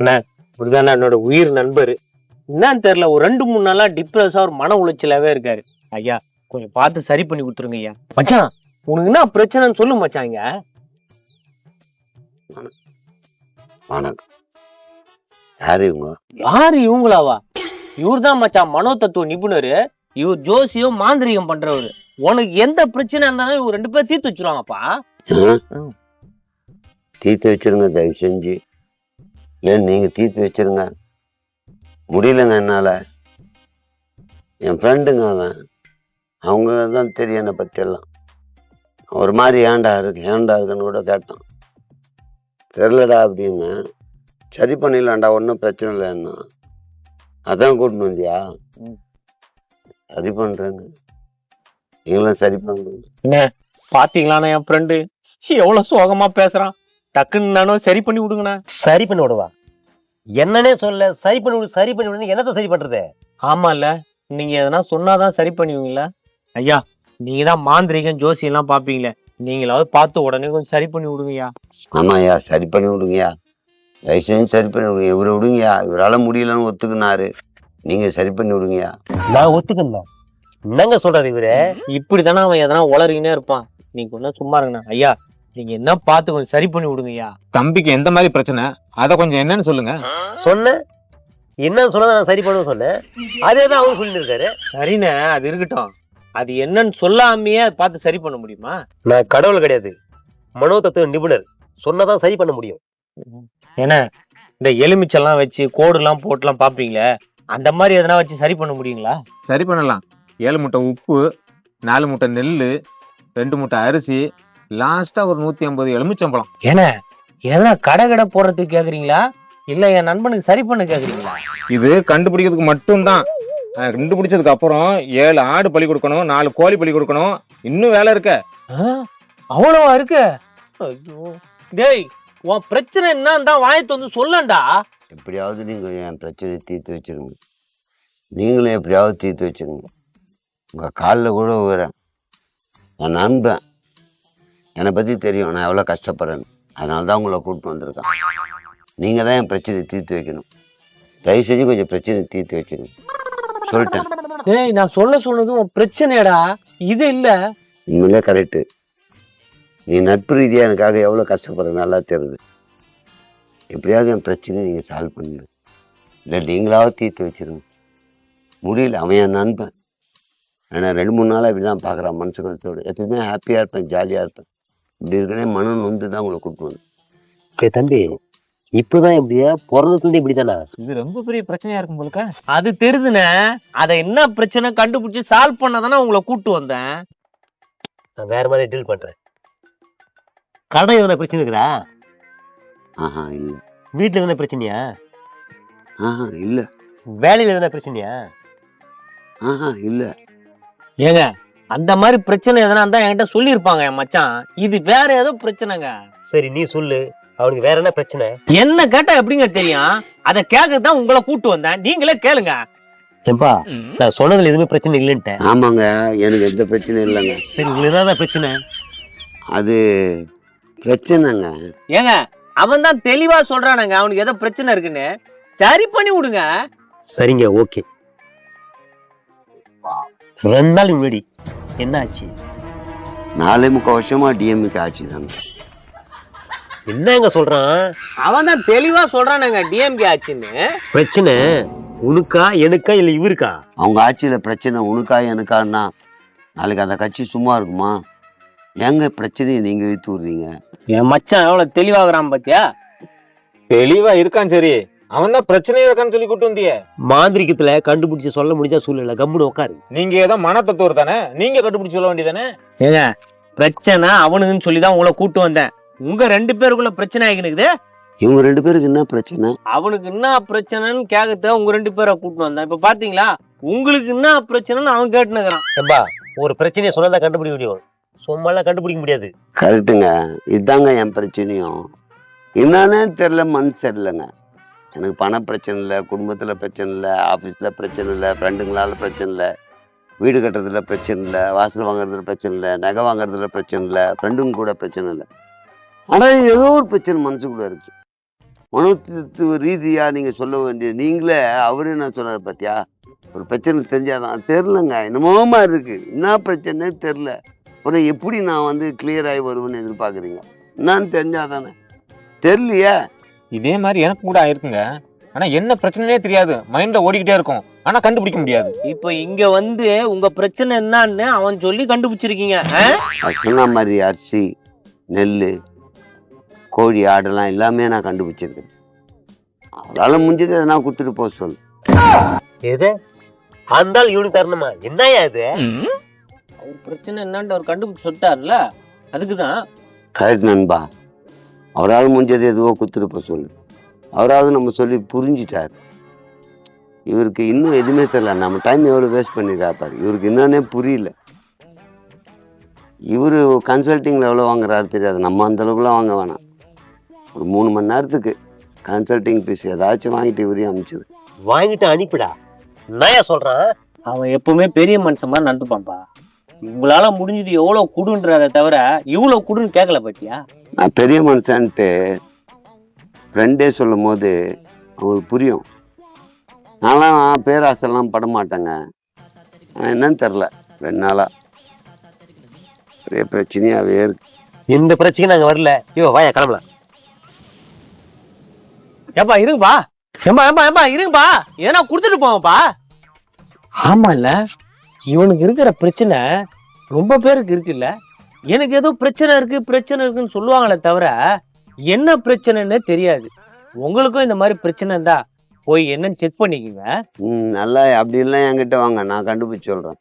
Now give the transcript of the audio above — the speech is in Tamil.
இப்படிதான் என்னோட உயிர் நண்பர். என்னன்னு தெரியல ஒரு ரெண்டு மூணு நாளா டிப்ரெஸ்ஸா ஒரு மன உளைச்சலாவே இருக்காரு. ஐயா கொஞ்சம் பார்த்து சரி பண்ணி கொடுத்துருங்க ஐயா. மச்சான் உனக்கு என்ன பிரச்சனைன்னு சொல்லு மச்சான் இங்க. வணக்கம். யாரு இவங்க? யாரு இவங்களாவா? இவர்தான் மச்சான் மனோ தத்துவ நிபுணர். இவர் ஜோசியம் மாந்திரிகம் பண்றவரு. உனக்கு எந்த பிரச்சனை இருந்தாலும் இவங்க ரெண்டு பேரும் தீர்த்து வச்சிருவாங்கப்பா. தீர்த்து வச்சிருங்க தயவு செஞ்சு. இல்லை நீங்க தீர்த்து வச்சிருங்க? முடியலங்க என்னால. என் ஃப்ரெண்டுங்க அவன். அவங்க தான் தெரியும் என்னை பத்தி எல்லாம் ஒரு மாதிரி ஏன்டா இருக்கு? ஏன்டா இருக்குன்னு கூட கேட்டான். தெரிலடா அப்படின்னு. சரி பண்ணிடலாம்டா ஒன்றும் பிரச்சனை இல்லைன்னா அதான் கூட்டின்னு வந்தியா. சரி பண்றேங்க. நீங்களும் சரி பண்ணுங்க பாத்தீங்களாண்ணா என் ஃப்ரெண்டு எவ்வளவு சோகமா பேசுறான். டக்குன்னு நானும் சரி பண்ணி விடுங்கண்ணா. சரி பண்ணி விடுவா. என்னன்னே சொல்ல சரி பண்ணி விடு சரி பண்ணி விடு என்னத்த சரி பண்றது? ஆமால நீங்க எதனா சொன்னாதான் சரி பண்ணுவீங்களா? ஐயா நீங்க தான் மாந்திரிகம் ஜோசியம் எல்லாம் பாப்பீங்களே. நீங்களாவது பார்த்து உடனே கொஞ்சம் சரி பண்ணி விடுங்கய்யா. ஆமாய்யா சரி பண்ணி விடுங்கய்யா. தயவு செஞ்சு சரி பண்ணி விடுங்க. இவரை விடுங்கய்யா. இவரால முடியலன்னு ஒத்துக்குனாரு. நீங்க சரி பண்ணி விடுங்கய்யா. நான் ஒத்துக்கணும் என்னங்க சொல்றாரு இவரு? இப்படிதானே அவன் எதனா உளறினே இருப்பான். நீங்க கொஞ்சம் சும்மா இருங்கண்ணா. ஐயா நீங்க என்ன பார்த்து கொஞ்சம் சரி பண்ணி விடுங்கய்யா. தம்பிக்கு எந்த மாதிரி பிரச்சனை? அத கொஞ்சம் என்னன்னு சொல்லுங்க. சொன்ன என்னன்னு சொன்னா நான் சரி பண்ணுவேன் சொன்னேன் அதே தான் அவரும் சொல்லிட்டு இருக்காரு சரிண்ணே அது இருக்கட்டும். அது என்னன்னு சொல்லாமையே பார்த்து சரி பண்ண முடியுமா? நான் கடவுள் கிடையாது. மனோ தத்துவ நிபுணர். சொன்னாதான் சரி பண்ண முடியும். ஏன்னா இந்த எலுமிச்செல்லாம் வச்சு கோடுலாம் போட்டுலாம் பாப்பீங்களே அந்த மாதிரி எதனா வச்சு சரி பண்ண முடியுங்களா? சரி பண்ணலாம். ஏழு மூட்டை உப்பு நாலு மூட்டை நெல்லு ரெண்டு மூட்டை அரிசி லாஸ்டா ஒரு நூத்தி ஐம்பது எலுமிச்சம்பழம். ஏன்னா எதனா கடை கடை போடுறதுக்கு கேக்குறீங்களா? இல்ல என் நண்பனுக்கு சரி பண்ண கேக்குறீங்களா? இது கண்டுபிடிக்கிறதுக்கு மட்டும்தான். அஹ் கண்டுபிடிச்சதுக்கு அப்புறம் ஏழு ஆடு பலி கொடுக்கணும் நாலு கோழி பலி கொடுக்கணும். இன்னும் வேலை இருக்க. ஆ? அவ்வளவா இருக்கு? ஐயோ. டேய் உன் பிரச்சனை என்னன்னு தான் வாயத்து வந்து சொல்லண்டா. எப்படியாவது நீங்க என் பிரச்சனையை தீர்த்து வச்சிருங்க. நீங்களும் எப்படியாவது தீர்த்து வச்சிருங்க. உங்க காலில் கூட விழுறேன் என் நண்பன். என்னை பத்தி தெரியும். நான் எவ்வளோ கஷ்டப்படுறேன்னு. அதனால தான் உங்களை கூப்பிட்டு வந்திருக்கேன். நீங்க தான் என் பிரச்சனையை தீர்த்து வைக்கணும். தயவு செஞ்சு கொஞ்சம் பிரச்சனையை தீர்த்து வச்சிருங்க. சொல்லிட்டேன். டேய் நான் சொல்ல சொன்னது உன் பிரச்சனைடா இது இல்ல. உண்மையிலே கரெக்டு நீ நட்பு ரீதியாக எனக்காக எவ்வளோ கஷ்டப்படுற நல்லா தெரியுது. எப்படியாவது என் பிரச்சனையை நீங்கள் சால்வ் பண்ணிடு இல்லை நீங்களாவது தீர்த்து வச்சிருங்க. முடியல அவன் என் நண்பன். ஆனால் ரெண்டு மூணு நாளாக இப்படி தான் பார்க்குறான் மனசு கருத்தோடு எப்பயுமே ஹாப்பியாக இருப்பேன் ஜாலியாக இருப்பேன். இப்படி இருக்கனே மனம் நொந்து தான் உங்களை கூப்பிட்டு வந்து ஏய் தம்பி இப்பதான் இப்படியா பிறந்ததுல இருந்து இப்படிதானா இது ரொம்ப பெரிய பிரச்சனையா இருக்கும் போலுக்க அது தெரிதுனே அத என்ன பிரச்சனை கண்டுபிடிச்சு சால்வ் பண்ணதானே உங்களை கூட்டு வந்தேன். நான் வேற மாதிரி டீல் பண்றேன். கடை எதனா பிரச்சனை இருக்குதா? ஆஹா இல்லை. வீட்டுல எதனா பிரச்சனையா? ஆஹா இல்லை. வேலையில எதனா பிரச்சனையா? ஆஹா இல்லை. ஏங்க அந்த மாதிரி பிரச்சனை எதனா இருந்தா என்கிட்ட சொல்லியிருப்பாங்க என் மச்சான். இது வேற ஏதோ பிரச்சனைங்க. சரி நீ சொல்லு. அவனுக்கு வேற என்ன பிரச்சனை? என்ன கேட்டா எப்படிங்க தெரியும்? அத கேட்க தான் உங்களை கூட்டு வந்தேன். நீங்களே கேளுங்க. ஏம்பா நான் சொன்னதுல எதுவுமே பிரச்சனை இல்லைன்ட்டேன். ஆமாங்க எனக்கு எந்த பிரச்சனையும் இல்லைங்க. சரி உங்களுக்கு என்னதான் பிரச்சனை? அது பிரச்சனைங்க. ஏங்க அவன் தான் தெளிவா சொல்றானுங்க. அவனுக்கு ஏதோ பிரச்சனை இருக்குன்னு. சரி பண்ணி விடுங்க. சரிங்க ஓகே. ரெண்டு நாள் முன்னாடி என்ன ஆச்சு நாலே முக்கால் வருஷமா டிஎம்கே ஆட்சி தாங்க என்னங்க சொல்றான்? அவன் தான் தெளிவா சொல்றானுங்க டிஎம்கே ஆச்சுன்னு பிரச்சனை உனக்கா எனக்கா இல்ல இவருக்கா? அவங்க ஆட்சியில பிரச்சனை உனக்கா எனக்கான்னா நாளைக்கு அந்த கட்சி சும்மா இருக்குமா? ஏங்க பிரச்சனையை நீங்க இழுத்து விடுறீங்க? என் மச்சான் எவ்வளவு தெளிவாகிறான் பாத்தியா? தெளிவா இருக்கான் சரி. அவன் தான் பிரச்சனையே இருக்கான்னு சொல்லி கூட்டு வந்தியே. மாந்திரிகத்துல கண்டுபிடிச்சு சொல்ல முடிஞ்சா சூழ்நிலை கம்முன்னு உட்காரு நீங்க ஏதோ மன தத்துவர் தானே? நீங்க கண்டுபிடிச்சு சொல்ல வேண்டியதானே ஏங்க பிரச்சனை அவனுக்குன்னு சொல்லி தான் உங்களை கூட்டு வந்தேன். உங்க ரெண்டு பேருக்குள்ள பிரச்சனை ஆகினுக்குது இவங்க ரெண்டு பேருக்கு என்ன பிரச்சனை? அவனுக்கு என்ன பிரச்சனைன்னு கேட்கத்த உங்க ரெண்டு பேரை கூட்டு வந்தேன். இப்ப பாத்தீங்களா உங்களுக்கு என்ன பிரச்சனைன்னு அவன் கேட்டுனுக்குறான். ஏம்பா ஒரு பிரச்சனையை சொன்னதான் கண்டுபிடிக்க முடியும். சும்மாலாம் கண்டுபிடிக்க முடியாது. கரெக்டுங்க இதுதாங்க என் பிரச்சனையும். என்னன்னே தெரில மனசு சரியில்லைங்க. எனக்கு பண பிரச்சனை இல்லை குடும்பத்தில் பிரச்சனை இல்லை ஆஃபீஸில் பிரச்சனை இல்லை ஃப்ரெண்டுங்களால பிரச்சனை இல்லை வீடு கட்டுறதுல பிரச்சனை இல்லை வாசல் வாங்குறதுல பிரச்சனை இல்லை நகை வாங்குறதுல பிரச்சனை இல்லை ஃப்ரெண்டுங்க கூட பிரச்சனை இல்லை. ஆனால் ஏதோ ஒரு பிரச்சனை மனசுக்குள்ள இருக்கு. மனோத்துவ ரீதியாக நீங்கள் சொல்ல வேண்டியது நீங்களே அவரே நான் சொன்னார் பார்த்தியா ஒரு பிரச்சனை தெரிஞ்சாதான் தெரிலங்க என்னமோ மாதிரி இருக்குது என்ன பிரச்சனைன்னு தெரில அப்புறம் எப்படி நான் வந்து கிளியர் ஆகி வருவேன்னு எதிர்பார்க்குறீங்க? என்னன்னு தெரிஞ்சாதானே. தெரியலையே. இதே மாதிரி எனக்கு கூட ஆயிருக்குங்க. ஆனா என்ன பிரச்சனையே தெரியாது. மைண்ட்ல ஓடிக்கிட்டே இருக்கும். ஆனா கண்டுபிடிக்க முடியாது. இப்ப இங்க வந்து உங்க பிரச்சனை என்னன்னு அவன் சொல்லி கண்டுபிடிச்சிருக்கீங்க ஆ? சொன்ன மாதிரி அரிசி நெல் கோழி ஆடெல்லாம் எல்லாமே நான் கண்டுபிடிச்சிருக்கேன். அவளால் முடிஞ்சது எதனா கொடுத்துட்டு போக சொல்லு. எது? அந்த ஆள் இவனுக்கு தரணுமா? என்னய்யா இது? அவர் பிரச்சனை என்னன்னு அவர் கண்டுபிடிச்சு சொல்லிட்டாருல. அதுக்குதான். கரெக்ட் நண்பா அவரால் முடிஞ்சது எதுவோ கொடுத்துட்டு போக சொல்லு. அவராவது நம்ம சொல்லி புரிஞ்சிட்டார். இவருக்கு இன்னும் எதுவுமே தெரியல. நம்ம டைம் எவ்வளோ வேஸ்ட் பண்ணிருக்கா பாரு. இவருக்கு என்னன்னே புரியல. இவரு கன்சல்டிங்ல எவ்வளோ வாங்குறாரு தெரியாது. நம்ம அந்த அளவுக்குலாம் வாங்க வேணாம். ஒரு மூணு மணி நேரத்துக்கு கன்சல்டிங் ஃபீஸ் ஏதாச்சும் வாங்கிட்டு இவரையும் அனுப்பிச்சிது வாங்கிட்டு அனுப்பிடா. என்னய்யா சொல்றான் அவன் எப்பவுமே பெரிய மனுஷன் மாதிரி நடந்துப்பான்பா உங்களால முடிஞ்சது எவ்வளவு குடுன்றத தவிர இவ்வளவு குடுன்னு கேட்கல பாத்தியா? நான் பெரிய மனுஷன்ட்டு ஃப்ரெண்டே சொல்லும் போது அவங்களுக்கு புரியும். நான்லாம் பேராசெல்லாம் பட மாட்டேங்க. என்னன்னு தெரில ரெண்டு நாளா. பெரிய பிரச்சனையாவே இருக்கு. இந்த பிரச்சனைக்கு நாங்க வரல. இவ வாயா கிளம்பலாம் ஏப்பா இருங்கப்பா. ஏம்பா ஏம்பா ஏம்பா இருங்கப்பா. ஏன்னா கொடுத்துட்டு போங்கப்பா. ஆமா இல்ல இவனுக்கு இருக்கிற பிரச்சனை ரொம்ப பேருக்கு இருக்குல்ல. எனக்கு ஏதோ பிரச்சனை இருக்கு பிரச்சனை இருக்குன்னு சொல்லுவாங்களே தவிர என்ன பிரச்சனைன்னு தெரியாது. உங்களுக்கும் இந்த மாதிரி பிரச்சனை இருந்தா போய் என்னன்னு செக் பண்ணிக்கோங்க. ம் நல்லா அப்படி எல்லாம் என்கிட்ட வாங்க நான் கண்டுபிடிச்சு சொல்றேன்.